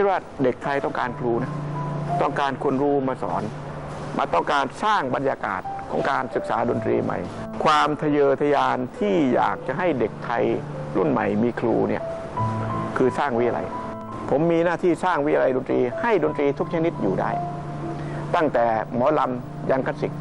คิดว่าเด็กไทยต้องการครูนะต้องการคนรู้มาสอน มาต้องการสร้างบรรยากาศของการศึกษาดนตรีใหม่ ความทะเยอทะยานที่อยากจะให้เด็กไทยรุ่นใหม่มีครูเนี่ยคือสร้างวิทยาลัยผมมีหน้าที่สร้างวิทยาลัยดนตรี ให้ดนตรีทุกชนิดอยู่ได้ ตั้งแต่หมอลำยันคลาสสิก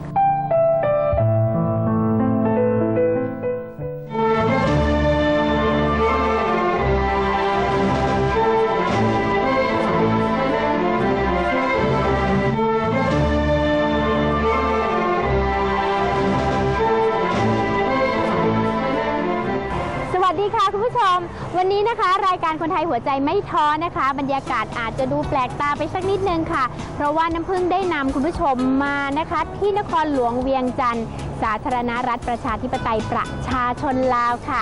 รายการคนไทยหัวใจไม่ท้อนะคะ บรรยากาศอาจจะดูแปลกตาไปสักนิดนึงค่ะ เพราะว่าน้ำพึ่งได้นำคุณผู้ชมมานะคะ ที่นครหลวงเวียงจันทร์สาธารณรัฐประชาธิปไตยประชาชนลาวค่ะ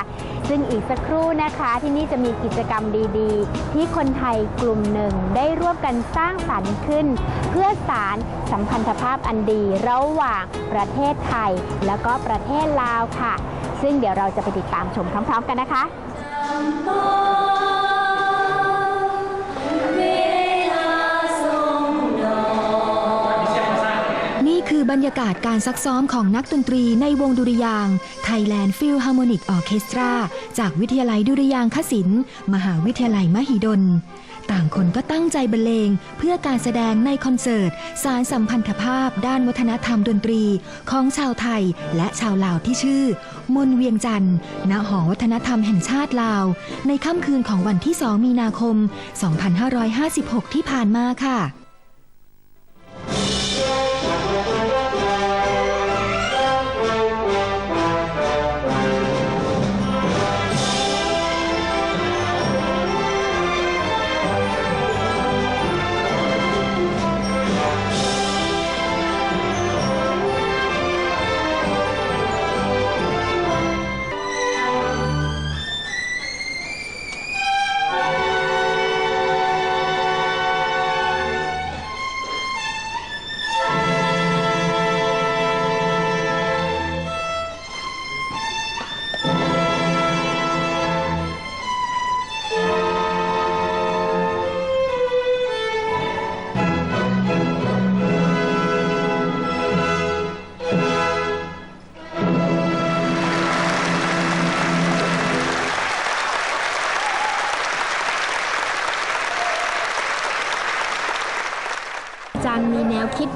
ซึ่งอีกสักครู่นะคะ ที่นี่จะมีกิจกรรมดีๆ ที่คนไทยกลุ่มหนึ่งได้ร่วมกันสร้างสรรค์ขึ้น เพื่อสารสัมพันธภาพอันดีระหว่างประเทศไทย แล้วก็ประเทศลาวค่ะ ซึ่งเดี๋ยวเราจะไปติดตามชมพร้อม ๆ กันนะคะ รรยากาศการซักซ้อมของนักดนตรีในวงดุริยางค์ Thailand Philharmonic Orchestra จากวิทยาลัยดุริยางคศิลป์มหาวิทยาลัยมหิดล ต่างคนก็ตั้งใจบรรเลง เพื่อการแสดงในคอนเสิร์ต สารสัมพันธภาพด้านวัฒนธรรมดนตรีของชาวไทยและชาวลาวที่ชื่อ มนเวียงจันทร์ณหอวัฒนธรรมแห่งชาติลาว ในค่ำคืนของวันที่ 2 มีนาคม 2556 ที่ผ่านมาค่ะ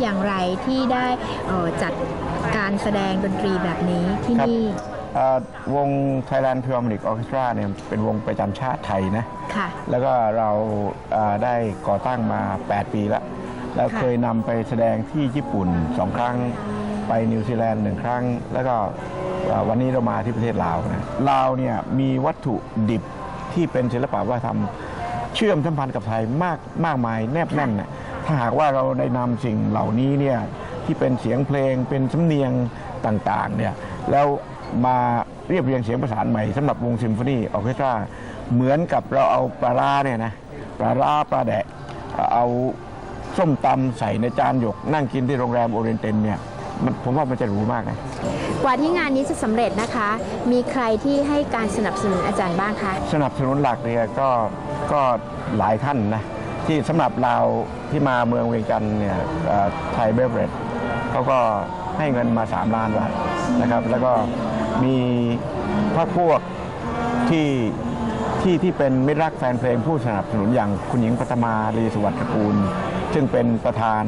อย่างไรที่ได้เอ่อจัดการแสดงดนตรีแบบนี้ที่ครับนี่เอ่อวง Thailand Philharmonic Orchestra เนี่ยเป็นวงประจำชาติไทยนะค่ะแล้วก็เราเอ่อได้ก่อตั้งมา 8 ปีแล้ว แล้วค่ะเคยนำไปแสดงที่ญี่ปุ่นสองครั้ง ไปนิวซีแลนด์หนึ่งครั้ง แล้วก็เอ่อวันนี้เรามาที่ประเทศลาวนะลาวเนี่ยมีวัตถุดิบที่เป็นศิลปะวัฒนธรรมเชื่อมสัมพันธ์กับไทยมากมากมายแนบแน่นนะ ถ้าหากว่าเราได้นำสิ่งเหล่านี้เนี่ยที่เป็นเสียงเพลงเป็นสำเนียงต่างๆเนี่ยแล้วมาเรียบเรียงเสียงประสานใหม่สำหรับวงซิมโฟนีออร์เคสตราเหมือนกับเราเอาปลาร้าเนี่ยนะปลาร้าปลาแดะเอาส้มตำใส่ในจานหยก นั่งกินที่โรงแรมโอเรนเตนเนี่ยมันผมว่ามันจะหรูมากนะกว่าที่งานนี้จะสำเร็จนะคะ มีใครที่ให้การสนับสนุนอาจารย์บ้างคะ สนับสนุนหลักเนี่ยก็ก็หลายท่านนะ ที่สำหรับเราที่มาเมืองเวียงจันทร์เนี่ยไทยเบเวอรจเขาก็ให้เงินมา 3 ล้านบาทนะครับ แล้วก็มีพรรคพวกที่ที่ที่เป็นมิตรรักแฟนเพลงผู้สนับสนุนอย่างคุณหญิงปัทมาลีสวัสดิ์ตระกูล ซึ่งเป็นประธาน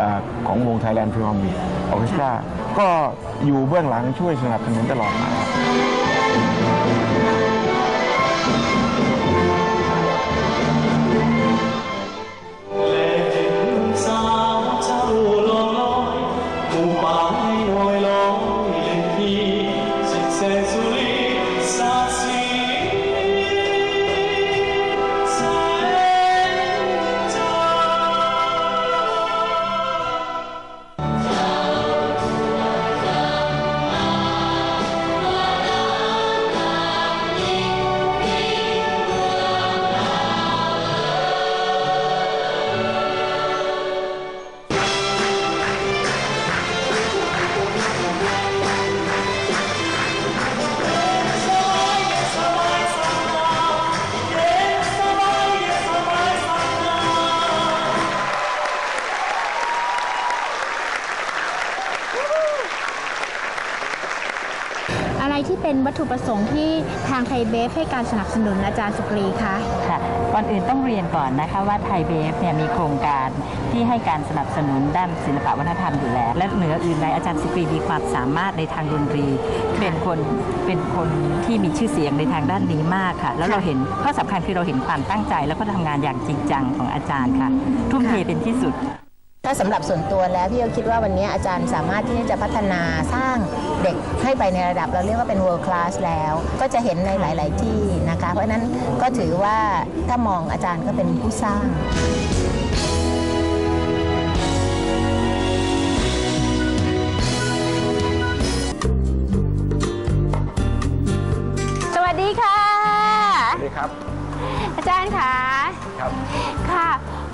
อของวง Thailand Philharmonic Orchestra ก็อยู่เบื้องหลังช่วยสนับสนุนตลอดมา วัตถุประสงค์ที่ทางไทยเบฟให้การสนับสนุนอาจารย์สุกรีคะค่ะก่อนอื่นต้องเรียนก่อนนะคะว่าไทยเบฟเนี่ยมีโครงการที่ให้การสนับสนุนด้านศิลปวัฒนธรรมอยู่แล้ว และเหนืออื่นใดอาจารย์สุกรีมีความสามารถในทางดนตรี เป็นคนเป็นคนที่มีชื่อเสียงในทางด้านนี้มากค่ะ แล้วเราเห็นข้อสำคัญคือเราเห็นความตั้งใจ แล้วก็ทำงานอย่างจริงจังของอาจารย์ค่ะ ทุ่มเทเป็นที่สุด ถ้าสำหรับส่วนตัวแล้วพี่ก็คิดว่าวันนี้อาจารย์สามารถที่จะพัฒนาสร้างเด็กให้ไปในระดับเราเรียกว่าเป็น world class แล้ว ก็จะเห็นในหลาย ๆ ที่นะคะ เพราะนั้นก็ถือว่าถ้ามองอาจารย์ก็เป็นผู้สร้างสวัสดีค่ะ สวัสดีครับ อาจารย์ค่ะ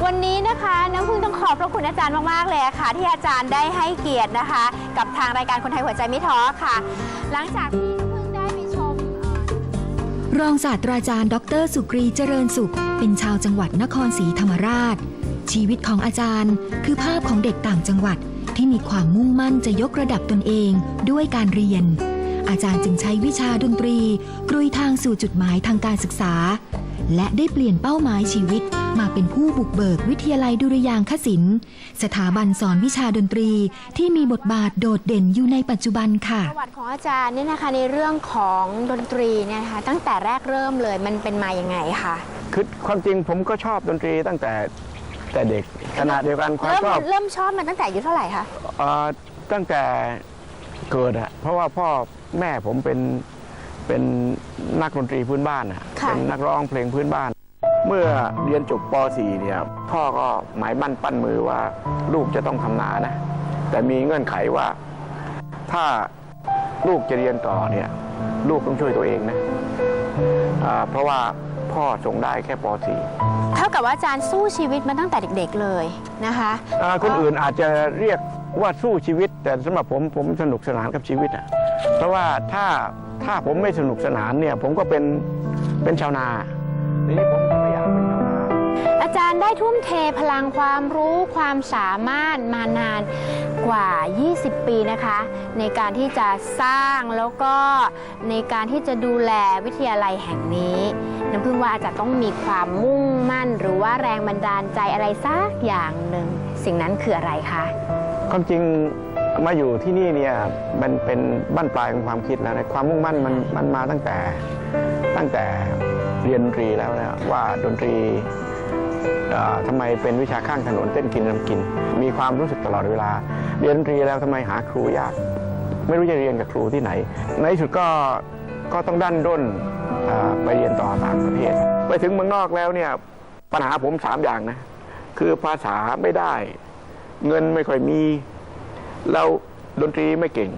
วันนี้นะคะน้ำพึ่งต้องขอบพระคุณอาจารย์มากๆเลยค่ะ ที่อาจารย์ได้ให้เกียรตินะคะ กับทางรายการคนไทยหัวใจไม่ท้อค่ะ หลังจากที่น้ำพึ่งได้ไปชมเอ่อ รองศาสตราจารย์ ดร สุกรีเจริญสุข เป็นชาวจังหวัดนครศรีธรรมราช ชีวิตของอาจารย์ คือภาพของเด็กต่างจังหวัดที่มีความมุ่งมั่นจะยกระดับตนเองด้วยการเรียน อาจารย์จึงใช้วิชาดนตรีกรุยทางสู่จุดหมายทางการศึกษา และได้เปลี่ยนเป้าหมายชีวิต มาเป็นผู้บุกเบิกวิทยาลัยดุริยางคศิลป์สถาบันสอนวิชาดนตรีที่มีบทบาทโดดเด่นอยู่ในปัจจุบันค่ะ ประวัติของอาจารย์เนี่ยนะคะในเรื่องของดนตรีเนี่ยนะคะตั้งแต่แรกเริ่มเลยมันเป็นมาอย่างไงคะคือความจริงผมก็ชอบดนตรีตั้งแต่แต่เด็กขณะเดียวกันความเริ่มชอบเริ่มชอบมันตั้งแต่อายุเท่าไหร่คะเอ่อตั้งแต่เกิดอะเพราะว่าพ่อแม่ผมเป็นเป็นนักดนตรีพื้นบ้านอะค่ะ เป็นนักร้องเพลงพื้นบ้าน เมื่อเรียนจบป .4 เนี่ยพ่อก็หมายมั่นปั้นมือว่าลูกจะต้องทำนานะ แต่มีเงื่อนไขว่า ถ้าลูกจะเรียนต่อเนี่ยลูกต้องช่วยตัวเองนะอ่าเพราะว่าพ่อส่งได้แค่ป .4 เท่ากับว่าอาจารย์สู้ชีวิตมาตั้งแต่เด็กๆเลยนะคะอ่าคนอื่นอาจจะเรียกว่าสู้ชีวิต แต่สำหรับผมผมสนุกสนานกับชีวิตอะเพราะว่าถ้าถ้าผมไม่สนุกสนานเนี่ยผมก็เป็นเป็นชาวนาที นี้ผมก็ไม่อยากเป็นชาวนาอาจารย์ได้ทุ่มเทพลังความรู้ความสามารถมานานกว่า 20 ปีนะคะ ในการที่จะสร้างแล้วก็ในการที่จะดูแลวิทยาลัยแห่งนี้น้ำพึ่งว่าอาจจะต้องมีความมุ่งมั่น หรือว่าแรงบันดาลใจอะไรสักอย่างหนึ่งสิ่งนั้นคืออะไรคะความจริงมาอยู่ที่นี่เนี่ยมันเป็นบั้นปลายของความคิดแล้วนะความมุ่งมั่นมันมันมาตั้งแต่ ตั้งแต่เรียนดนตรีแล้วนะว่าดนตรีเอ่อทำไมเป็นวิชาข้างถนนเต้นกินรำกิน มีความรู้สึกตลอดเวลา เรียนดนตรีแล้วทำไมหาครูยาก ไม่รู้จะเรียนกับครูที่ไหน ในที่สุดก็ก็ต้องดันด้นไปเรียนต่อต่างประเทศ ไปถึงเมืองนอกแล้วเนี่ยปัญหาผมสามอย่างนะ คือภาษาไม่ได้ เงินไม่ค่อยมี เราดนตรีไม่เก่ง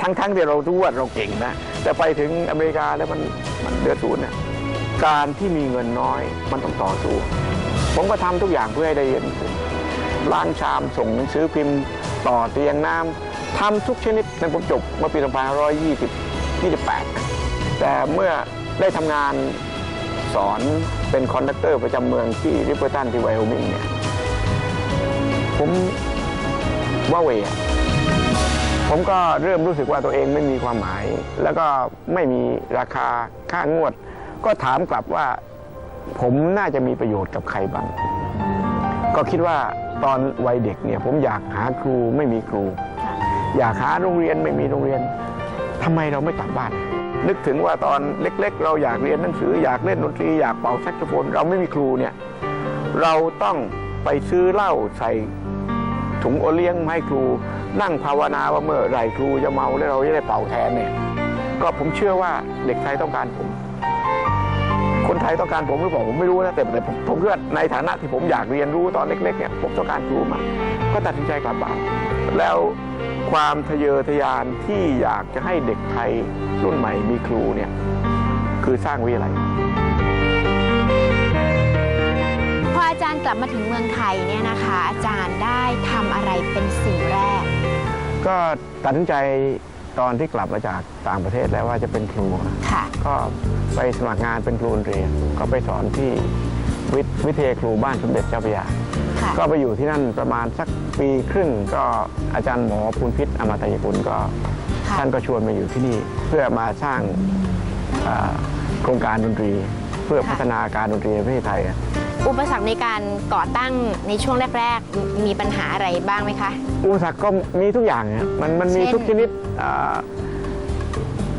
ทั้งๆที่เรารู้ว่าเราเก่งนะ แต่ไปถึงอเมริกาแล้วมัน มันเดือดศูนย์นะการที่มีเงินน้อยมันต้องต่อสู้ ผมก็ทำทุกอย่างเพื่อให้ได้เรียนล้างชามส่งหนังสือพิมพ์ ต่อเตียงน้ำทำทุกชนิดในผมจบเมื่อปี2520 28 แต่เมื่อได้ทำงานสอนเป็นคอนดักเตอร์ประจำเมืองที่ริปเปอร์ตันที่ไวโอมิงเนี่ยผมว่าเวอ ผมก็เริ่มรู้สึกว่าตัวเองไม่มีความหมาย แล้วก็ไม่มีราคาค่างวด ก็ถามกลับว่า ผมน่าจะมีประโยชน์กับใครบ้าง ก็คิดว่าตอนวัยเด็กเนี่ยผมอยากหาครูไม่มีครู อยากหาโรงเรียนไม่มีโรงเรียนทำไมเราไม่กลับบ้าน นึกถึงว่าตอนเล็ก ๆ เราอยากเรียนหนังสืออยากเล่นดนตรีอยากเป่าแซกโซโฟนเราไม่มีครูเนี่ยเราต้องไปซื้อเหล้าใส่ ถุงโอเลี้ยงให้ครู นั่งภาวนาว่าเมื่อไหร่ครูจะเมาแล้วเราจะได้เป่าแทนเนี่ยก็ผมเชื่อว่าเด็กไทยต้องการผม คนไทยต้องการผมหรือเปล่าผมไม่รู้นะแต่แต่ผมผมคิดว่าในฐานะที่ผมอยากเรียนรู้ตอนเล็กๆเนี่ยผมต้องการครูมาก็ตัดสินใจกลับบ้านแล้วความทะเยอทะยานที่อยากจะให้เด็กไทยรุ่นใหม่มีครูเนี่ยคือสร้างวิทยาลัยาจารย์กลับมาถึงเมืองไทยเนี่ยนะคะ อาจารย์ได้ทำอะไรเป็นสิ่งแรก ก็ตัดสินใจตอนที่กลับมาจากต่างประเทศแล้วว่าจะเป็นครูค่ะก็ไปสมัครงานเป็นครูดนตรีก็ไปสอนที่วิทวิทยาครูบ้านสมเด็จเจ้าพระยาค่ะก็ไปอยู่ที่นั่นประมาณสักปีครึ่งก็อาจารย์หมอภูลพิษอมตะยกุลก็ค่ะท่านก็ชวนมาอยู่ที่นี่ เพื่อมาสร้างอ่าโครงการดนตรี เพื่อพัฒนาการดนตรีในประเทศไทย อะอุปสรรคในการก่อตั้งในช่วงแรก ๆ มีปัญหาอะไรบ้างไหมคะ อุปสรรคก็มีทุกอย่างอะมันมันมีเช่น ทุกชนิดอ่า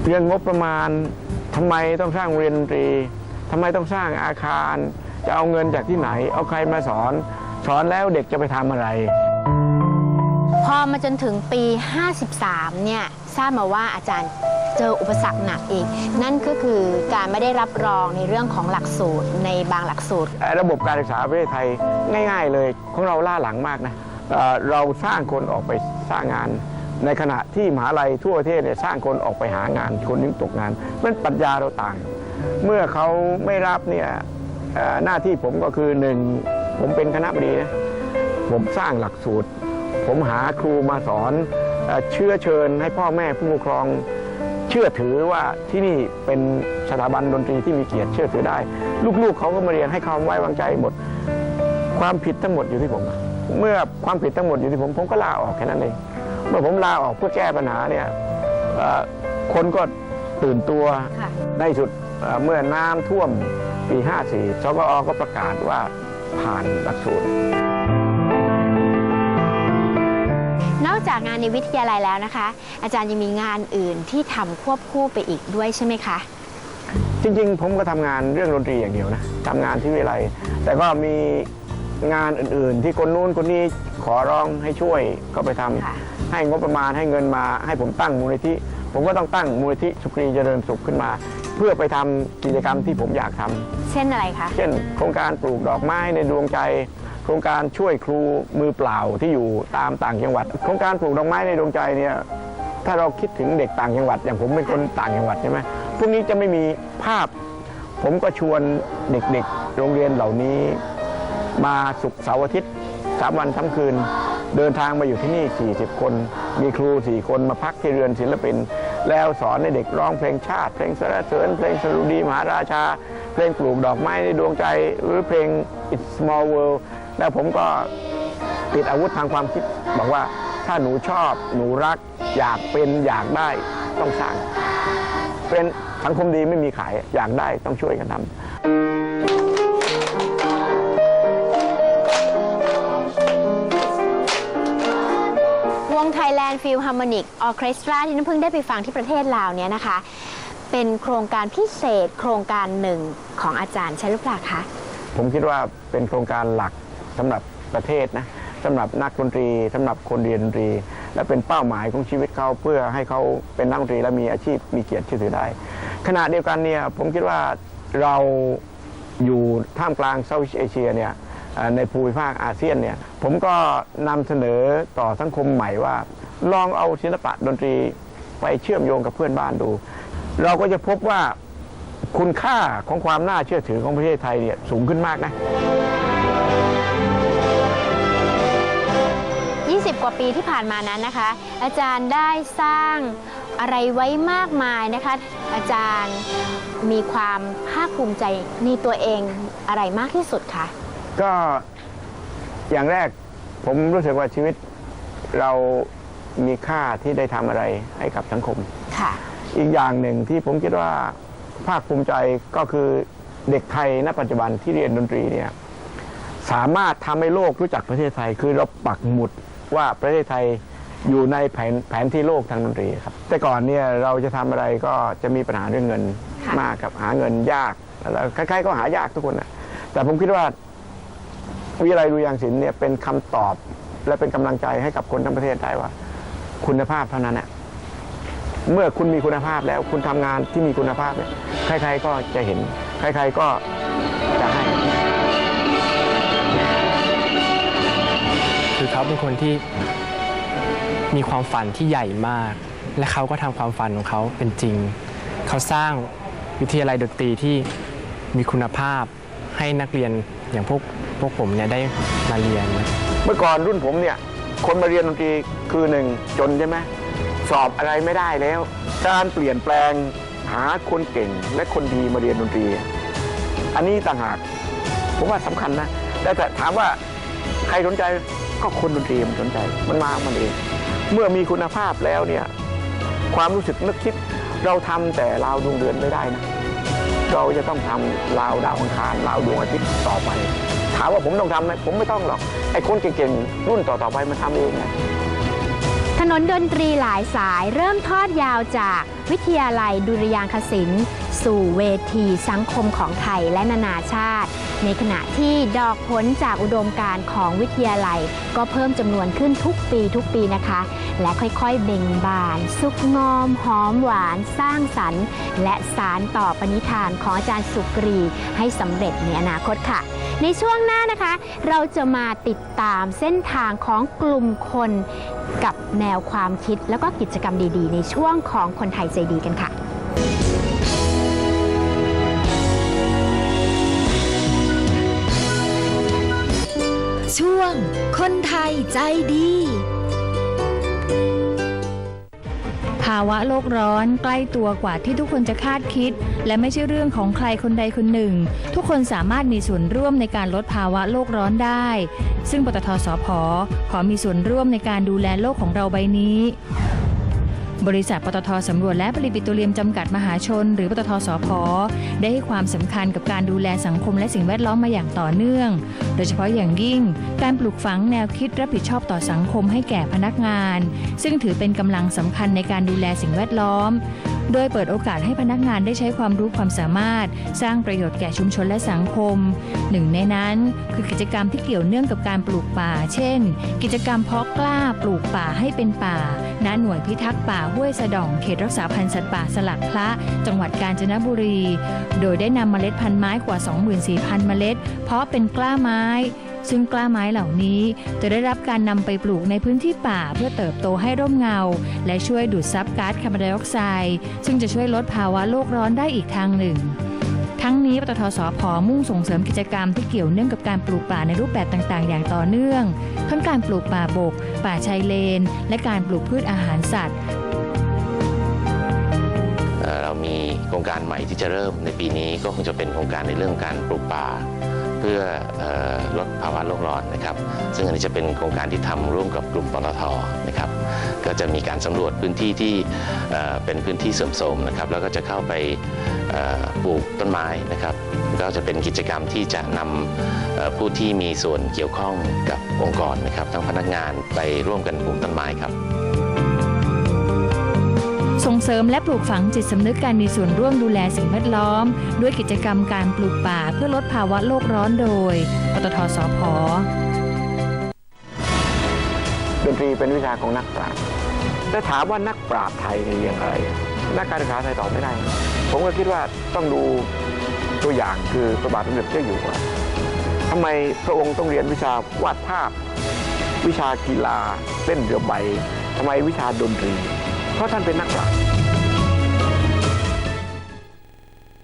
เรื่องงบประมาณทำไมต้องสร้างโรงเรียนดนตรีทำไมต้องสร้างอาคาร จะเอาเงินจากที่ไหน เอาใครมาสอน สอนแล้วเด็กจะไปทำอะไร พอมาจนถึงปี 53 เนี่ย ทราบมาว่าอาจารย์ เจออุปสรรคหนักอีก นั่นก็คือการไม่ได้รับรองในเรื่องของหลักสูตรในบางหลักสูตร ระบบการศึกษาประเทศไทยง่าย ๆ เลยของเราล่าหลังมากนะเราสร้างคนออกไปสร้างงาน ในขณะที่มหาลัยทั่วประเทศเนี่ยสร้างคนออกไปหางานคนนึงตกงานมันปรัชญาเราต่าง เมื่อเขาไม่รับเนี่ยหน้าที่ผมก็คือหนึ่งผมเป็นคณะบดีนะผมสร้างหลักสูตร ผมหาครูมาสอนเชื่อเชิญให้พ่อแม่ผู้ปกครอง ชื่อถือว่าที่นี่เป็นสถาบันดนตรีที่มีเกียรติเชื่อถือได้ ลูกๆเขาก็มาเรียนให้ความไว้วางใจหมด ความผิดทั้งหมดอยู่ที่ผม เมื่อความผิดทั้งหมดอยู่ที่ผม ผมก็ลาออกแค่นั้นเองเมื่อผมลาออกเพื่อแก้ปัญหาเนี่ยเอ่อคนก็ตื่นตัวค่ะในที่สุดเอ่อเมื่อน้ำท่วมปี 54สกอก็ประกาศว่าผ่านหลักสูตร นอกจากงานในวิทยาลัยแล้วนะคะ อาจารย์ยังมีงานอื่นที่ทำควบคู่ไปอีกด้วยใช่ไหมคะจริงๆ ผมก็ทำงานเรื่องดนตรีอย่างเดียวนะทำงานที่วิทยาลัยแต่ก็มีงานอื่นๆ ที่คนนู้นคนนี้ขอร้องให้ช่วยก็ไปทำค่ะให้งบประมาณให้เงินมาให้ผมตั้งมูลนิธิผมก็ต้องตั้งมูลนิธิสุครีเจริญสุขขึ้นมา เพื่อไปทำกิจกรรมที่ผมอยากทำเช่นอะไรคะเช่น โครงการปลูกดอกไม้ในดวงใจ โครงการช่วยครูมือเปล่าที่อยู่ตามต่างจังหวัด โครงการปลูกดอกไม้ในดวงใจเนี่ยถ้าเราคิดถึงเด็กต่างจังหวัด อย่างผมเป็นคนต่างจังหวัดใช่ไหมพวกนี้จะไม่มีภาพ ผมก็ชวนเด็กๆ โรงเรียนเหล่านี้ มาศุกร์เสาร์อาทิตย์สามวันทั้งคืน เดินทางมาอยู่ที่นี่ 40 คน มีครู 4 คนมาพักที่เรือนศิลปิน แล้วสอนให้เด็กร้องเพลงชาติ เพลงสรรเสริญเพลงสรุดีมหาราชา เพลงปลูกดอกไม้ในดวงใจ หรือเพลง It's Small World แล้วผมก็ติดอาวุธทางความคิดบอกว่าถ้าหนูชอบ หนูรัก อยากเป็นอยากได้ต้องสร้าง เป็นสังคมดีไม่มีขาย อยากได้ต้องช่วยกันทำวง Thailand Philharmonic Orchestra ที่น้ำพึ่งได้ไปฟังที่ประเทศลาวเนี่ยนะคะ เป็นโครงการพิเศษโครงการหนึ่งของอาจารย์ใช่หรือเปล่าคะ ผมคิดว่าเป็นโครงการหลัก สำหรับประเทศนะสำหรับนักดนตรีสำหรับคนเรียนดนตรี และเป็นเป้าหมายของชีวิตเขาเพื่อให้เขาเป็นนักดนตรีและมีอาชีพมีเกียรติชื่อถือได้ ขณะเดียวกันเนี่ยผมคิดว่าเราอยู่ท่ามกลางเซาท์อีสเอเชียเนี่ยในภูมิภาคอาเซียนเนี่ยผมก็นำเสนอต่อสังคมใหม่ว่า ลองเอาศิลปะดนตรีไปเชื่อมโยงกับเพื่อนบ้านดู เราก็จะพบว่าคุณค่าของความน่าเชื่อถือของประเทศไทยเนี่ยสูงขึ้นมากนะ กว่าปีที่ผ่านมานั้นนะคะ อาจารย์ได้สร้างอะไรไว้มากมายนะคะ อาจารย์มีความภาคภูมิใจในตัวเองอะไรมากที่สุดคะก็อย่างแรกผมรู้สึกว่าชีวิตเรามีค่าที่ได้ทำอะไรให้กับสังคม ค่ะ อีกอย่างหนึ่งที่ผมคิดว่าภาคภูมิใจก็คือเด็กไทยณปัจจุบันที่เรียนดนตรีเนี่ยสามารถทำให้โลกรู้จักประเทศไทย คือเราปักหมุด ว่าประเทศไทยอยู่ในแผนแผนที่โลกทางดนตรีครับแต่ก่อนเนี่ยเราจะทำอะไรก็จะมีปัญหาเรื่องเงินค่ะมากครับหาเงินยากแล้วใครๆก็หายากทุกคนนะแต่ผมคิดว่าวิทยาลัยดุริยางค์ศิลป์เนี่ยเป็นคำตอบและเป็นกำลังใจให้กับคนทั้งประเทศได้ว่า คุณภาพเท่านั้นน่ะเมื่อคุณมีคุณภาพแล้วคุณทำงานที่มีคุณภาพเนี่ยใครๆก็จะเห็น ใครๆก็จะให้ เขาเป็นคนที่มีความฝันที่ใหญ่มาก และเขาก็ทำความฝันของเขาเป็นจริง เขาสร้างวิทยาลัยดนตรีที่มีคุณภาพให้นักเรียนอย่างพวกพวกผมเนี่ยได้มาเรียน เมื่อก่อนรุ่นผมเนี่ยคนมาเรียนดนตรีคือหนึ่งจนใช่ไหมสอบอะไรไม่ได้แล้ว การเปลี่ยนแปลงหาคนเก่งและคนดีมาเรียนดนตรี อันนี้ต่างหากผมว่าสำคัญนะแต่ถามว่าใครสนใจ ก็คนดนตรีมันสนใจ มันมามันเอง เมื่อมีคุณภาพแล้วเนี่ยความรู้สึกนึกคิดเราทำแต่ลาวดวงเดือนไม่ได้นะ เราจะต้องทำลาวดาวอังคารลาวดวงอาทิตย์ต่อไป ถามว่าผมต้องทำไหมผมไม่ต้องหรอก ไอ้คนเก่งๆรุ่นต่อๆไปมันทำเองนะถนนดนตรีหลายสายเริ่มทอดยาวจากวิทยาลัยดุริยางคศิลป์ สู่เวทีสังคมของไทยและนานาชาติ ในขณะที่ดอกผลจากอุดมการณ์ของวิทยาลัย ก็เพิ่มจำนวนขึ้นทุกปีทุกปีนะคะ และค่อยๆเบ่งบาน สุกงอม หอมหวาน สร้างสรรค์ และสารต่อปณิธานของอาจารย์สุกรี ให้สำเร็จในอนาคตค่ะ ในช่วงหน้านะคะ เราจะมาติดตามเส้นทางของกลุ่มคนกับแนวความคิดแล้วก็กิจกรรมดีๆ ในช่วงของคนไทยใจดีกันค่ะ คนไทยใจดี ภาวะโลกร้อนใกล้ตัวกว่าที่ทุกคนจะคาดคิด และไม่ใช่เรื่องของใครคนใดคนหนึ่ง ทุกคนสามารถมีส่วนร่วมในการลดภาวะโลกร้อนได้ ซึ่งปตทสพขอมีส่วนร่วมในการดูแลโลกของเราใบนี้ บริษัทปตทสำรวจและผลิตปิโตรเลียมจำกัดมหาชน หรือปตทสพได้ให้ความสำคัญกับการดูแลสังคมและสิ่งแวดล้อมมาอย่างต่อเนื่อง โดยเฉพาะอย่างยิ่ง การปลูกฝังแนวคิดรับผิดชอบต่อสังคมให้แก่พนักงาน ซึ่งถือเป็นกำลังสำคัญในการดูแลสิ่งแวดล้อมโดยเปิดโอกาสให้พนักงานได้ใช้ความรู้ความสามารถ สร้างประโยชน์แก่ชุมชนและสังคม หนึ่งในนั้นคือกิจกรรมที่เกี่ยวเนื่องกับการปลูกป่า เช่น กิจกรรมเพาะกล้าปลูกป่าให้เป็นป่า ณ หน่วยพิทักษ์ป่าห้วยสะดอง เขตรักษาพันธุ์สัตว์ป่าสลักพระ จังหวัดกาญจนบุรี โดยได้นำเมล็ดพันธุ์ไม้กว่า 24,000 เมล็ด เพาะเป็นกล้าไม้ ซึ่งกล้าไม้เหล่านี้จะได้รับการนำไปปลูกในพื้นที่ป่าเพื่อเติบโตให้ร่มเงา และช่วยดูดซับก๊าซคาร์บอนไดออกไซด์ซึ่งจะช่วยลดภาวะโลกร้อนได้อีกทางหนึ่ง ทั้งนี้ปตทสพมุ่งส่งเสริมกิจกรรมที่เกี่ยวเนื่องกับการปลูกป่าในรูปแบบต่างๆ อย่างต่อเนื่อง ทั้งการปลูกป่าบก ป่าชายเลน และการปลูกพืชอาหารสัตว์เอ่อเรามีโครงการใหม่ที่จะเริ่มในปีนี้ก็คงจะเป็นโครงการในเรื่องการปลูกป่า เพื่ออลดภาวะโลกร้อนนะครับ ซึ่งอันนี้จะเป็นโครงการที่ทำร่วมกับกลุ่มปตทนะครับ ก็จะมีการสำรวจพื้นที่ที่เเป็นพื้นที่เสื่อมโทรมนะครับ แล้วก็จะเข้าไปปลูกต้นไม้นะครับ ก็จะเป็นกิจกรรมที่จะนำเอ่อผู้ที่มีส่วนเกี่ยวข้องกับองค์กรนะครับ ทั้งพนักงานไปร่วมกันปลูกต้นไม้ครับ ส่งเสริมและปลูกฝังจิตสำนึกการมีส่วนร่วมดูแลสิ่งแวดล้อม ด้วยกิจกรรมการปลูกป่าเพื่อลดภาวะโลกร้อนโดยปตทสพดนตรีเป็นวิชาของนักปราชญ์แต่ถามว่านักปราชญ์ไทยเนี่ยเรียนอะไรนักการศึกษาไทยตอบไม่ได้ ผมก็คิดว่าต้องดูตัวอย่างคือพระบาทสมเด็จเจ้าอยู่หัวทำไมพระองค์ต้องเรียนวิชาวาดภาพ วิชากีฬาเล่นเรือใบทำไมวิชาดนตรี เพราะท่านเป็นนักปราชญ์